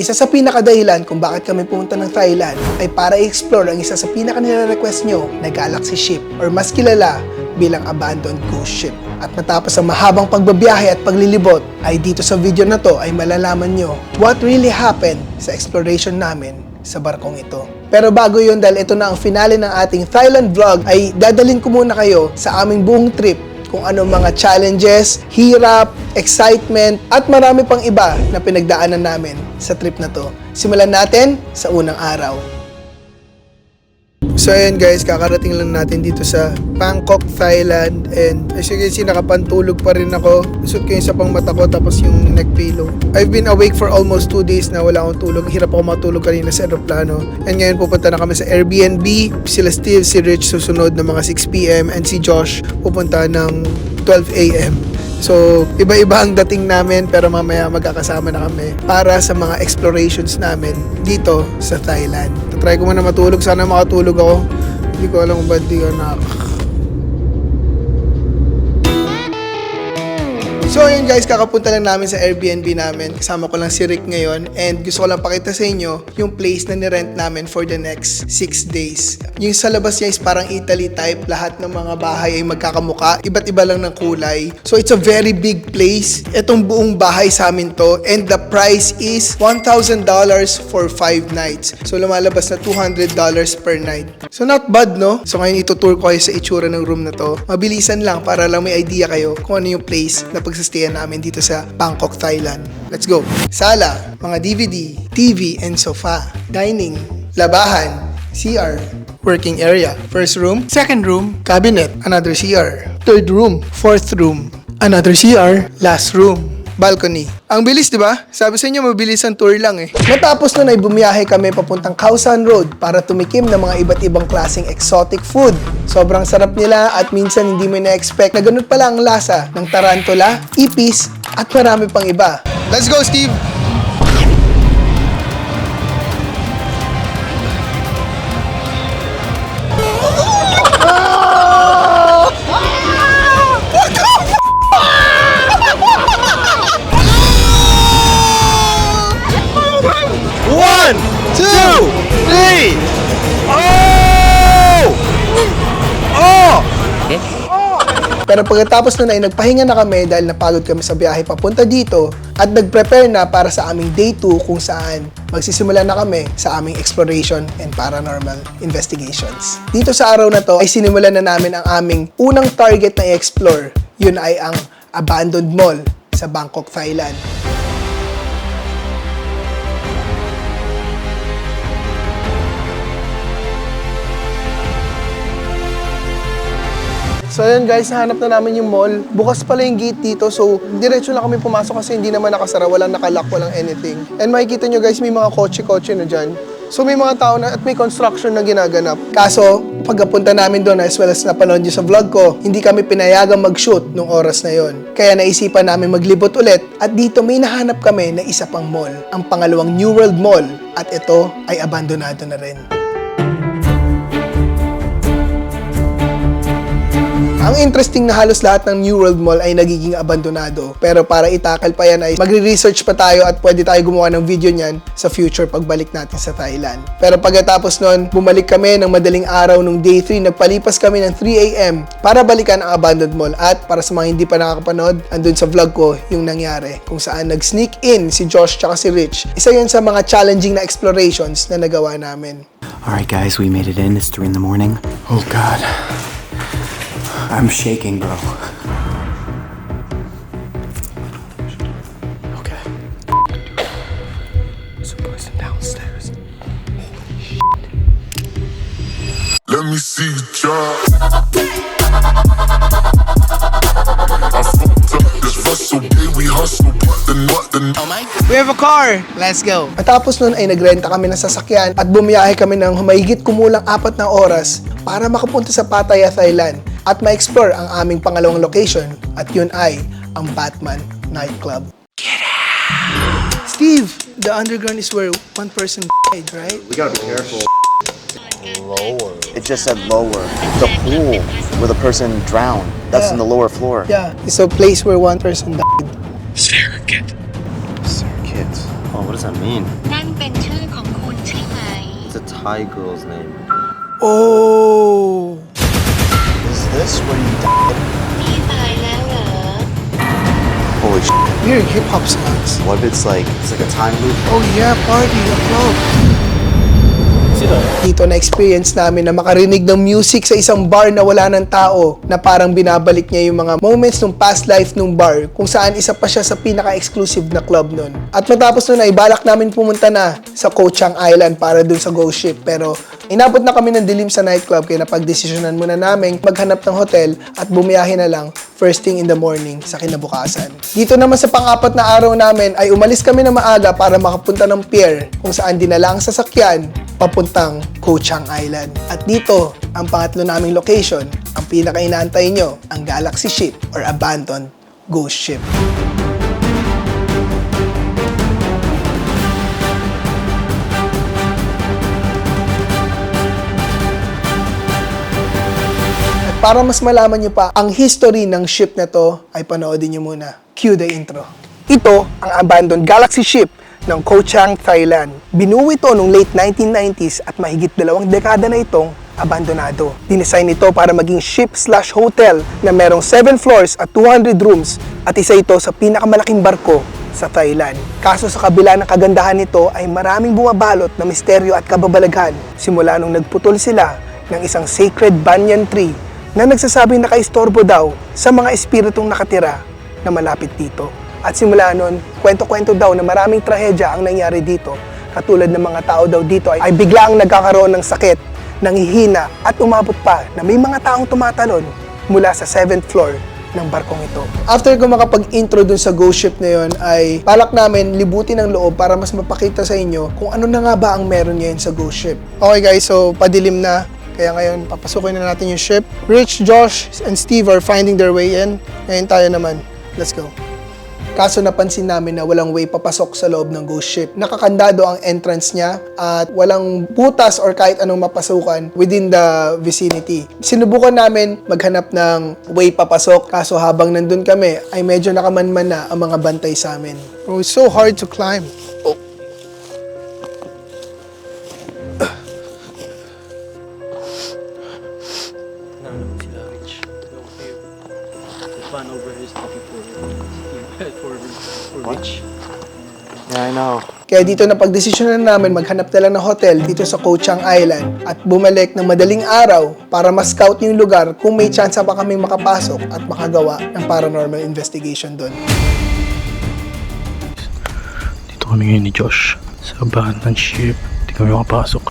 Isa sa pinakadahilan kung bakit kami pumunta ng Thailand ay para i-explore ang isa sa pinaka nire-request nyo na Galaxy Ship or mas kilala bilang abandoned ghost ship. At matapos ang mahabang pagbabiyahe at paglilibot, ay dito sa video na to ay malalaman nyo what really happened sa exploration namin sa barkong ito. Pero bago yun, dahil ito na ang finale ng ating Thailand vlog, ay dadalhin ko muna kayo sa aming buong trip kung anong mga challenges, hirap, excitement, at marami pang iba na pinagdaanan namin sa trip na to. Simulan natin sa unang araw. So ayan guys, kakarating lang natin dito sa Bangkok, Thailand and as you can see, nakapantulog pa rin ako. Suot ko yung sa pang mata ko tapos yung neck pillow. I've been awake for almost 2 days na wala akong tulog. Hirap ako matulog kanina sa aeroplano. And ngayon pupunta na kami sa Airbnb. Sila Steve, si Rich susunod ng mga 6pm and si Josh pupunta ng 12am. So, iba-iba ang dating namin pero mamaya magkakasama na kami para sa mga explorations namin dito sa Thailand. Try ko muna matulog. Sana makatulog ako. Hindi ko alam kung ba't di ko na... So ayun guys, kakapunta lang namin sa Airbnb namin. Kasama ko lang si Rick ngayon and gusto ko lang pakita sa inyo yung place na nirent namin for the next 6 days. Yung sa labas niya is parang Italy type. Lahat ng mga bahay ay magkakamuka. Iba't iba lang ng kulay. So it's a very big place. Itong buong bahay sa amin to and the price is $1,000 for 5 nights. So lumalabas na $200 per night. So not bad no? So ngayon itutour ko kayo sa itsura ng room na to. Mabilisan lang para lang may idea kayo kung ano yung place na pagsastayan namin dito sa Bangkok, Thailand. Let's go! Sala, mga DVD, TV and sofa, dining, labahan, CR, working area, first room, second room, cabinet, another CR, third room, fourth room, another CR, last room, balcony. Ang bilis, di ba? Sabi sa inyo, mabilis ang tour lang eh. Matapos nun ay bumiyahe kami papuntang Khao San Road para tumikim ng mga iba't ibang klaseng exotic food. Sobrang sarap nila at minsan hindi mo na-expect na ganun pala ang lasa ng tarantula, ipis, at marami pang iba. Let's go, Steve! Pero pagkatapos nun ay nagpahinga na kami dahil napagod kami sa biyahe papunta dito at nag-prepare na para sa aming day 2 kung saan magsisimula na kami sa aming exploration and paranormal investigations. Dito sa araw na to ay sinimulan na namin ang aming unang target na i-explore. Yun ay ang abandoned mall sa Bangkok, Thailand. So ayun guys, nahanap na namin yung mall. Bukas pala yung gate dito, so diretso lang kami pumasok kasi hindi naman nakasara, walang nakalock, walang anything. And makikita nyo guys, may mga kotse-kotse na dyan. So may mga tao na at may construction na ginaganap. Kaso, pagkapunta namin doon as well as napanood nyo sa vlog ko, hindi kami pinayagang mag-shoot nung oras na yon. Kaya naisipan namin maglibot ulit at dito may nahanap kami na isa pang mall, ang pangalawang New World Mall. At ito ay abandonado na rin. Ang interesting na halos lahat ng New World Mall ay nagiging abandonado. Pero para itakal pa yan ay magre-research pa tayo at pwede tayo gumawa ng video niyan sa future pagbalik natin sa Thailand. Pero pagkatapos nun, bumalik kami ng madaling araw nung day 3. Nagpalipas kami ng 3 a.m. para balikan ang abandoned mall. At para sa mga hindi pa nakakapanood, andun sa vlog ko yung nangyari. Kung saan nag-sneak in si Josh tsaka si Rich. Isa yun sa mga challenging na explorations na nagawa namin. All right, guys, we made it in. It's three in the morning. Oh God, I'm shaking, bro. Okay. There's a person downstairs. Let me see you drop. We hustle. The what, the We have a car! Let's go! Matapos nun ay nagrenta kami ng sasakyan at bumiyahe kami ng humahigit kumulang apat na oras para makapunta sa Pattaya, Thailand at ma-explore ang aming pangalawang location at yun ay ang Batman Nightclub. Get out! Steve, the underground is where one person died, right? We gotta be careful. It just said lower. The pool where the person drowned. That's in the lower floor. Yeah, it's a place where one person died. Kids. Oh, what does that mean? นั่นเป็นชื่อของคุณใช่ไหม It's a Thai girl's name. Oh! Is this where you died? นี่ตายแล้วเหรอ Holy shit. Weird hip-hop songs. What if it's like, it's like a time loop? Oh yeah, party, a club. Dito na-experience namin na makarinig ng music sa isang bar na wala ng tao na parang binabalik niya yung mga moments ng past life ng bar kung saan isa pa siya sa pinaka-exclusive na club nun. At matapos nun ay balak namin pumunta na sa Ko Chang Island para dun sa Ghost Ship pero inabot na kami ng dilim sa nightclub kaya napagdesisyonan muna namin maghanap ng hotel at bumiyahe na lang first thing in the morning sa kinabukasan. Dito naman sa pang-apat na araw namin ay umalis kami na maaga para makapunta ng pier kung saan dinala ang sasakyan papuntang Ko Chang Island. At dito, ang pangatlo naming location, ang pinaka-inaantay nyo, ang Galaxy Ship or Abandoned Ghost Ship. Para mas malaman nyo pa ang history ng ship na to, ay panoodin nyo muna. Cue the intro. Ito ang abandoned galaxy ship ng Ko Chang, Thailand. Binuo ito noong late 1990s at mahigit dalawang dekada na itong abandonado. Dinesign ito para maging ship slash hotel na merong 7 floors at 200 rooms at isa ito sa pinakamalaking barko sa Thailand. Kaso sa kabila ng kagandahan nito ay maraming bumabalot na misteryo at kababalaghan simula nung nagputol sila ng isang sacred banyan tree na nagsasabing nakaistorbo daw sa mga espiritong nakatira na malapit dito. At simula nun, kwento-kwento daw na maraming trahedya ang nangyari dito. Katulad ng mga tao daw dito ay, ay biglaang nagkakaroon ng sakit, nangihina at umabot pa na may mga taong tumatalon mula sa 7th floor ng barkong ito. After ko makapag-intro dun sa ghost ship na yun, ay balak namin libutin ang loob para mas mapakita sa inyo kung ano na nga ba ang meron ngayon sa ghost ship. Okay guys, so padilim na. Kaya ngayon, papasukin na natin yung ship. Rich, Josh, and Steve are finding their way in. Ngayon tayo naman. Let's go. Kaso napansin namin na walang way papasok sa loob ng ghost ship. Nakakandado ang entrance niya at walang butas or kahit anong mapasukan within the vicinity. Sinubukan namin maghanap ng way papasok kaso habang nandun kami ay medyo nakamanman na ang mga bantay sa amin. Oh, it's so hard to climb. Oh. Yeah, I know. Kaya dito na pagdesisyonan namin maghanap na lang ng hotel dito sa Ko Chang Island at bumalik ng madaling araw para ma-scout yung lugar kung may chance pa kami makapasok at makagawa ng paranormal investigation doon. Dito kami ngayon ni Josh sa abandoned ship. Hindi kami makapasok.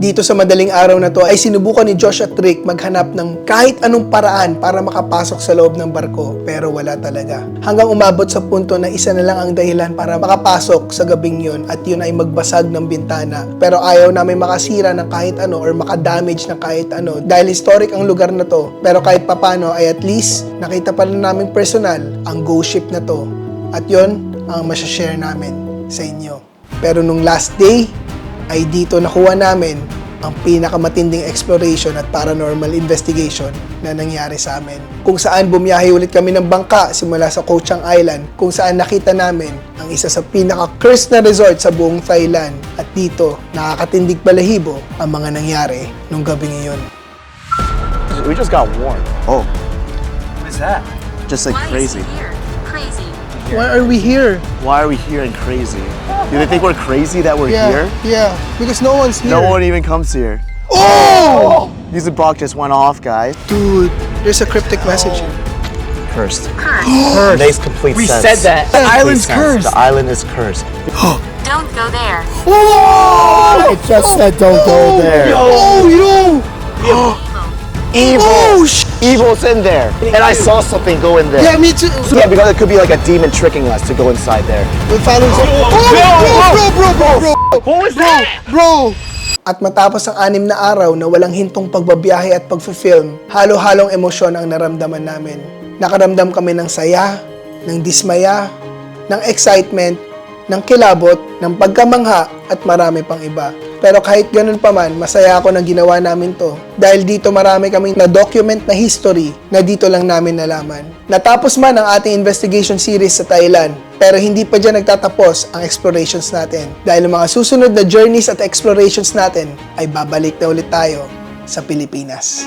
Dito sa madaling araw na to ay sinubukan ni Josh at Rick maghanap ng kahit anong paraan para makapasok sa loob ng barko pero wala talaga. Hanggang umabot sa punto na isa na lang ang dahilan para makapasok sa gabing yun at yun ay magbasag ng bintana. Pero ayaw namin makasira ng kahit ano or makadamage ng kahit ano dahil historic ang lugar na to. Pero kahit papano ay at least nakita pa rin namin personal ang ghost ship na to. At yun ang masyashare namin sa inyo. Pero nung last day, ay dito nakuha namin ang pinakamatinding exploration at paranormal investigation na nangyari sa amin. Kung saan bumiyahe ulit kami ng bangka simula sa Ko Chang Island, kung saan nakita namin ang isa sa pinaka-cursed na resort sa buong Thailand. At dito, nakakatindig balahibo ang mga nangyari nung gabing iyon. We just got warned. Oh, What is that? just like Why crazy. is he here? Why are we here? Why are we here and crazy? Do they think we're crazy that we're Yeah, here? yeah, because no one's here. No one even comes here. Oh! Music box just went off, guys. Dude, there's a cryptic message here. Cursed. Curse. Makes complete We sense. said that. The island's Sense. cursed. The island is cursed. Don't go there. Oh! It just said don't go oh, there. Oh, yo! Evil. Oh, sh- Evil's in there. And I saw something go in there. Yeah, me too. Yeah, because it could be like a demon tricking us to go inside there. We found him. Oh, bro, bro, bro, bro, bro. What was that? Bro! At matapos ang anim na araw na walang hintong pagbabiyahe at pagfe-film, halo-halong emosyon ang naramdaman namin. Nakaramdam kami ng saya, ng dismaya, ng excitement, ng kilabot, ng pagkamangha at marami pang iba. Pero kahit ganun pa man, masaya ako na ginawa namin to. Dahil dito marami kaming na-document na history na dito lang namin nalaman. Natapos man ang ating investigation series sa Thailand, pero hindi pa dyan nagtatapos ang explorations natin. Dahil ang mga susunod na journeys at explorations natin ay babalik na ulit tayo sa Pilipinas.